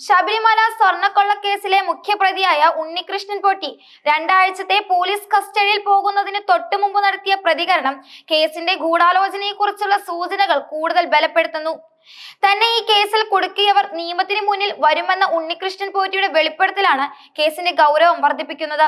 ശബരിമല സ്വർണക്കൊള്ള കേസിലെ മുഖ്യപ്രതിയായ ഉണ്ണികൃഷ്ണൻ പൊട്ടി രണ്ടാഴ്ചത്തെ പോലീസ് കസ്റ്റഡിയിൽ പോകുന്നതിന് തൊട്ടു മുമ്പ് നടത്തിയ പ്രതികരണം കേസിന്റെ ഗൂഢാലോചനയെക്കുറിച്ചുള്ള സൂചനകൾ കൂടുതൽ ബലപ്പെടുത്തുന്നു. തന്നെ ഈ കേസിൽ കുടുക്കിയവർ നിയമത്തിന് മുന്നിൽ വരുമെന്ന ഉണ്ണികൃഷ്ണൻ പോറ്റിയുടെ വെളിപ്പെടുത്തലാണ് കേസിന്റെ ഗൗരവം വർദ്ധിപ്പിക്കുന്നത്.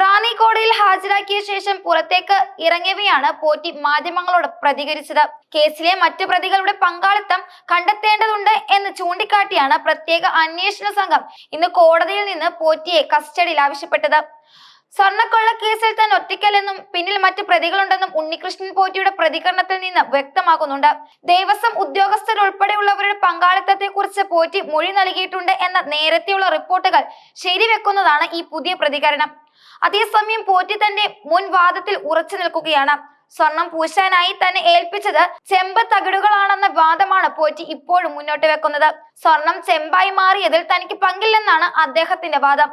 റാന്നി കോടതിയിൽ ഹാജരാക്കിയ ശേഷം പുറത്തേക്ക് ഇറങ്ങിയവയാണ് പോറ്റി മാധ്യമങ്ങളോട് പ്രതികരിച്ചത്. കേസിലെ മറ്റു പ്രതികളുടെ പങ്കാളിത്തം കണ്ടെത്തേണ്ടതുണ്ട് എന്ന് ചൂണ്ടിക്കാട്ടിയാണ് പ്രത്യേക അന്വേഷണ സംഘം ഇന്ന് കോടതിയിൽ നിന്ന് പോറ്റിയെ കസ്റ്റഡിയിൽ ആവശ്യപ്പെട്ടത്. സ്വർണക്കൊള്ള കേസിൽ താൻ ഒറ്റയ്ക്കല്ലെന്നും പിന്നിൽ മറ്റു പ്രതികളുണ്ടെന്നും ഉണ്ണികൃഷ്ണൻ പോറ്റിയുടെ പ്രതികരണത്തിൽ നിന്ന് വ്യക്തമാക്കുന്നുണ്ട്. ദേവസ്വം ഉദ്യോഗസ്ഥരുൾപ്പെടെയുള്ളവരുടെ പങ്കാളിത്തത്തെ കുറിച്ച് പോറ്റി മൊഴി നൽകിയിട്ടുണ്ട് എന്ന നേരത്തെയുള്ള റിപ്പോർട്ടുകൾ ശരിവെക്കുന്നതാണ് ഈ പുതിയ പ്രതികരണം. അതേസമയം പോറ്റി തന്റെ മുൻ വാദത്തിൽ ഉറച്ചു നിൽക്കുകയാണ്. സ്വർണം പൂശാനായി തന്നെ ഏൽപ്പിച്ചത് ചെമ്പ് തകിടുകളാണെന്ന വാദമാണ് പോറ്റി ഇപ്പോഴും മുന്നോട്ട് വെക്കുന്നത്. സ്വർണം ചെമ്പായി മാറിയതിൽ തനിക്ക് പങ്കില്ലെന്നാണ് അദ്ദേഹത്തിന്റെ വാദം.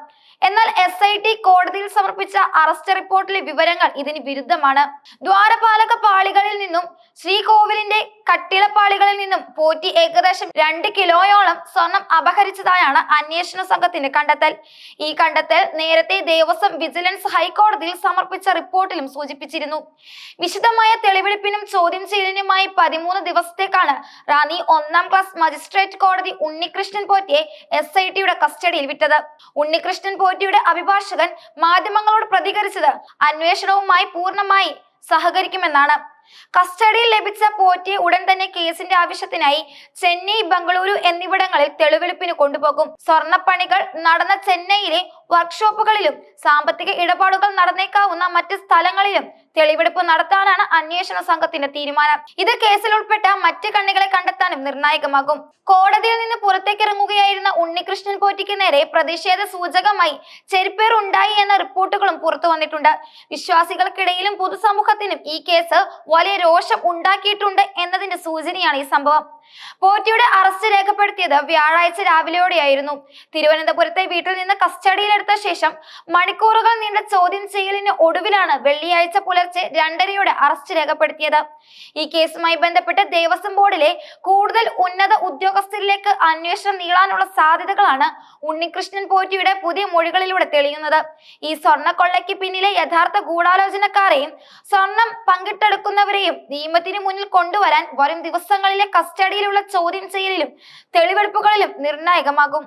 എന്നാൽ എസ് ഐ ടി കോടതിയിൽ സമർപ്പിച്ച അറസ്റ്റ് റിപ്പോർട്ടിലെ വിവരങ്ങൾ ഇതിന് വിരുദ്ധമാണ്. ദ്വാരപാലക പാളികളിൽ നിന്നും കട്ടിളപ്പാളികളിൽ നിന്നും പോറ്റി ഏകദേശം രണ്ട് കിലോയോളം സ്വർണം അപഹരിച്ചതായാണ് അന്വേഷണ സംഘത്തിന്റെ കണ്ടെത്തൽ. ഈ കണ്ടെത്തൽ നേരത്തെ ദേവസ്വം വിജിലൻസ് ഹൈക്കോടതിയിൽ സമർപ്പിച്ച റിപ്പോർട്ടിലും സൂചിപ്പിച്ചിരുന്നു. വിശദമായ തെളിവെടുപ്പിനും ചോദ്യം ചെയ്യലിനുമായി പതിമൂന്ന് ദിവസത്തേക്കാണ് റാന്നി ഒന്നാം ക്ലാസ് മജിസ്ട്രേറ്റ് കോടതി ഉണ്ണികൃഷ്ണൻ പോറ്റിയെ എസ് ഐ ടിയുടെ കസ്റ്റഡിയിൽ വിട്ടത്. ഉണ്ണികൃഷ്ണൻ പോറ്റിയുടെ അഭിഭാഷകൻ മാധ്യമങ്ങളോട് പ്രതികരിച്ചത് അന്വേഷണവുമായി പൂർണമായി സഹകരിക്കുമെന്നാണ്. കസ്റ്റഡിയിൽ ലഭിച്ച പോറ്റി ഉടൻ തന്നെ കേസിന്റെ ആവശ്യത്തിനായി ചെന്നൈ ബംഗളൂരു എന്നിവിടങ്ങളിൽ തെളിവെടുപ്പിന് കൊണ്ടുപോകും. സ്വർണപ്പണികൾ നടന്ന ചെന്നൈയിലെ വർക്ക്ഷോപ്പുകളിലും സാമ്പത്തിക ഇടപാടുകൾ നടന്നേക്കാവുന്ന മറ്റ് സ്ഥലങ്ങളിലും തെളിവെടുപ്പ് നടത്താനാണ് അന്വേഷണ സംഘത്തിന്റെ തീരുമാനം. ഇത് കേസിൽ ഉൾപ്പെട്ട മറ്റ് കണ്ണികളെ കണ്ടെത്താനും നിർണായകമാകും. കോടതിയിൽ നിന്ന് പുറത്തേക്ക് പുറത്തേക്കിറങ്ങുകയായിരുന്ന ഉണ്ണികൃഷ്ണൻ പോറ്റിക്ക് നേരെ പ്രതിഷേധ സൂചകമായി ചെരുപ്പേർ ഉണ്ടായി എന്ന റിപ്പോർട്ടുകളും പുറത്തു വന്നിട്ടുണ്ട്. വിശ്വാസികൾക്കിടയിലും പൊതുസമൂഹത്തിനും ഈ കേസ് വലിയ രോഷം ഉണ്ടാക്കിയിട്ടുണ്ട് എന്നതിന്റെ സൂചനയാണ് ഈ സംഭവം. പോറ്റിയുടെ അറസ്റ്റ് രേഖപ്പെടുത്തിയത് വ്യാഴാഴ്ച രാവിലെയോടെയായിരുന്നു. തിരുവനന്തപുരത്തെ വീട്ടിൽ നിന്ന് കസ്റ്റഡിയിലെടുത്ത ശേഷം മണിക്കൂറുകൾ നീണ്ട ചോദ്യം ചെയ്യലിന് ഒടുവിലാണ് വെള്ളിയാഴ്ച പുലർച്ചെ രണ്ടരയോടെ അറസ്റ്റ് രേഖപ്പെടുത്തിയത്. ഈ കേസുമായി ബന്ധപ്പെട്ട് ദേവസ്വം ബോർഡിലെ കൂടുതൽ ഉന്നത ഉദ്യോഗസ്ഥരിലേക്ക് അന്വേഷണം നീളാനുള്ള സാധ്യതകളാണ് ഉണ്ണികൃഷ്ണൻ പോറ്റിയുടെ പുതിയ മൊഴികളിലൂടെ തെളിയുന്നത്. ഈ സ്വർണക്കൊള്ളയ്ക്ക് പിന്നിലെ യഥാർത്ഥ ഗൂഢാലോചനക്കാരെയും സ്വർണം പങ്കിട്ടെടുക്കുന്നവരെയും നിയമത്തിന് മുന്നിൽ കൊണ്ടുവരാൻ വരും ദിവസങ്ങളിലെ കസ്റ്റഡിയിലുള്ള ചോദ്യം ചെയ്യലിലും തെളിവെടുപ്പുകളിലും നിർണായകമാകും.